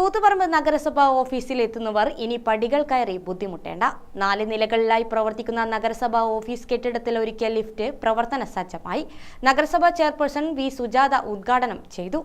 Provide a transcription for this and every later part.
കൂത്തുപറമ്പ് നഗരസഭാ ഓഫീസിൽ എത്തുന്നവർ ഇനി പടികൾ കയറി ബുദ്ധിമുട്ടേണ്ട. നാല് നിലകളിലായി പ്രവർത്തിക്കുന്ന നഗരസഭാ ഓഫീസ് കെട്ടിടത്തിൽ ഒരുക്കിയ ലിഫ്റ്റ് പ്രവർത്തന സജ്ജമായി. നഗരസഭാ ചെയർപേഴ്സൺ വി. സുജാത ഉദ്ഘാടനം ചെയ്തു.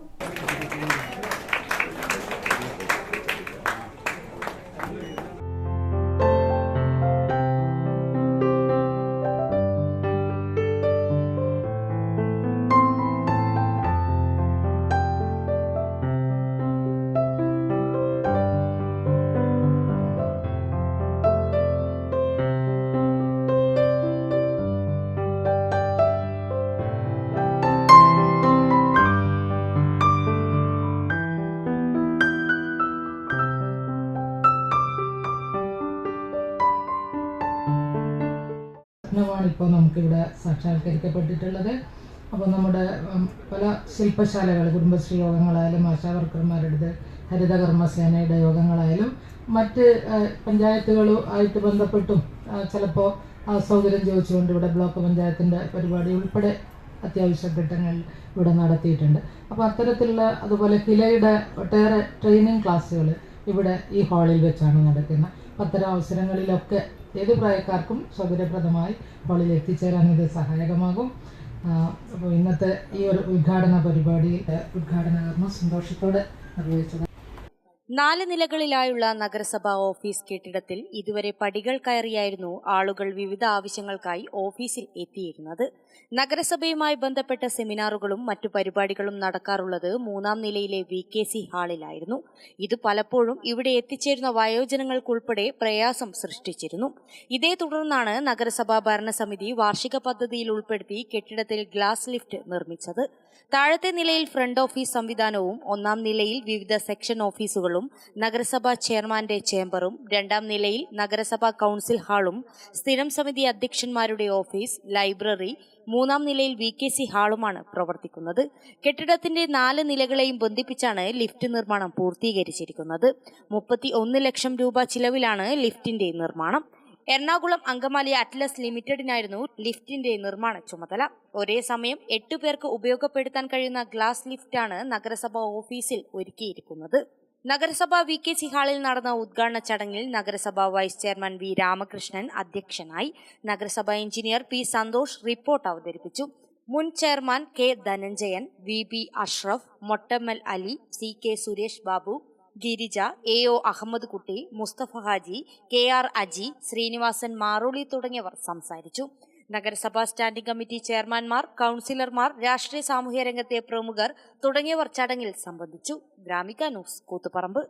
സ്വപ്നമാണ് ഇപ്പോൾ നമുക്കിവിടെ സാക്ഷാത്കരിക്കപ്പെട്ടിട്ടുള്ളത്. അപ്പോൾ നമ്മുടെ പല ശില്പശാലകൾ കുടുംബശ്രീ യോഗങ്ങളായാലും ആശാവർക്കർമാരുടെ ഹരിതകർമ്മസേനയുടെ യോഗങ്ങളായാലും മറ്റ് പഞ്ചായത്തുകളും ആയിട്ട് ബന്ധപ്പെട്ടും ചിലപ്പോൾ സൗകര്യം ചോദിച്ചുകൊണ്ട് ഇവിടെ ബ്ലോക്ക് പഞ്ചായത്തിന്റെ പരിപാടി ഉൾപ്പെടെ അത്യാവശ്യ ഘട്ടങ്ങൾ ഇവിടെ നടത്തിയിട്ടുണ്ട്. അപ്പോൾ അത്തരത്തിലുള്ള അതുപോലെ കിലയുടെ ഒട്ടേറെ ട്രെയിനിങ് ക്ലാസ്സുകൾ ഇവിടെ ഈ ഹാളിൽ വെച്ചാണ് നടക്കുന്നത്. അത്തരം അവസരങ്ങളിലൊക്കെ ഏത് പ്രായക്കാർക്കും സൗകര്യപ്രദമായി ഹാളിൽ എത്തിച്ചേരാൻ ഇത് സഹായകമാകും. അപ്പോൾ ഇന്നത്തെ ഈ ഒരു ഉദ്ഘാടന പരിപാടി ഉദ്ഘാടന കർമ്മം സന്തോഷത്തോടെ നിർവഹിച്ചത് നാല് നിലകളിലായുള്ള നഗരസഭാ ഓഫീസ് കെട്ടിടത്തിൽ ഇതുവരെ പടികൾ കയറിയായിരുന്നു ആളുകൾ വിവിധ ആവശ്യങ്ങൾക്കായി ഓഫീസിൽ എത്തിയിരുന്നത്. നഗരസഭയുമായി ബന്ധപ്പെട്ട സെമിനാറുകളും മറ്റു പരിപാടികളും നടക്കാറുള്ളത് മൂന്നാം നിലയിലെ വി കെ സി ഹാളിലായിരുന്നു. ഇത് പലപ്പോഴും ഇവിടെ എത്തിച്ചേരുന്ന വയോജനങ്ങൾക്കുൾപ്പെടെ പ്രയാസം സൃഷ്ടിച്ചിരുന്നു. ഇതേ തുടർന്നാണ് നഗരസഭാ ഭരണസമിതി വാർഷിക പദ്ധതിയിൽ ഉൾപ്പെടുത്തി കെട്ടിടത്തിൽ ഗ്ലാസ് ലിഫ്റ്റ് നിർമ്മിച്ചത്. താഴത്തെ നിലയിൽ ഫ്രണ്ട് ഓഫീസ് സംവിധാനവും ഒന്നാം നിലയിൽ വിവിധ സെക്ഷൻ ഓഫീസുകളും നഗരസഭാ ചെയർമാന്റെ ചേംബറും രണ്ടാം നിലയിൽ നഗരസഭാ കൗൺസിൽ ഹാളും സ്ഥിരം സമിതി അധ്യക്ഷന്മാരുടെ ഓഫീസ് ലൈബ്രറി മൂന്നാം നിലയിൽ വി കെ സി ഹാളുമാണ് പ്രവർത്തിക്കുന്നത്. കെട്ടിടത്തിന്റെ നാല് നിലകളെയും ബന്ധിപ്പിച്ചാണ് ലിഫ്റ്റ് നിർമ്മാണം പൂർത്തീകരിച്ചിരിക്കുന്നത്. മുപ്പത്തി ഒന്ന് ലക്ഷം രൂപ ചിലവിലാണ് ലിഫ്റ്റിന്റെ നിർമ്മാണം. എറണാകുളം അങ്കമാലി അറ്റ്ലസ് ലിമിറ്റഡിനായിരുന്നു ലിഫ്റ്റിന്റെ നിർമ്മാണ ചുമതല. ഒരേ സമയം എട്ടു പേർക്ക് ഉപയോഗപ്പെടുത്താൻ കഴിയുന്ന ഗ്ലാസ് ലിഫ്റ്റാണ് നഗരസഭാ ഓഫീസിൽ ഒരുക്കിയിരിക്കുന്നത്. നഗരസഭ വി കെ സി ഹാളിൽ നടന്ന ഉദ്ഘാടന ചടങ്ങിൽ നഗരസഭാ വൈസ് ചെയർമാൻ വി രാമകൃഷ്ണൻ അധ്യക്ഷനായി നഗരസഭാ എഞ്ചിനീയർ പി സന്തോഷ് റിപ്പോർട്ട് അവതരിപ്പിച്ചു. മുൻ chairman K Dhananjayan V B Ashraf Mottammal Ali C K Suresh Babu Girija A O Ahammed Kutty Musthafa Haji K R Aji Srinivasan Maroli തുടങ്ങിയവർ സംസാരിച്ചു. നഗരസഭാ സ്റ്റാൻഡിംഗ് കമ്മിറ്റി ചെയർമാൻമാർ കൗൺസിലർമാർ രാഷ്ട്രീയ സാമൂഹ്യ രംഗത്തെ പ്രമുഖർ തുടങ്ങിയവർ ചടങ്ങിൽ സംബന്ധിച്ചു. ഗ്രാമിക ന്യൂസ് കൂത്തുപറമ്പ്.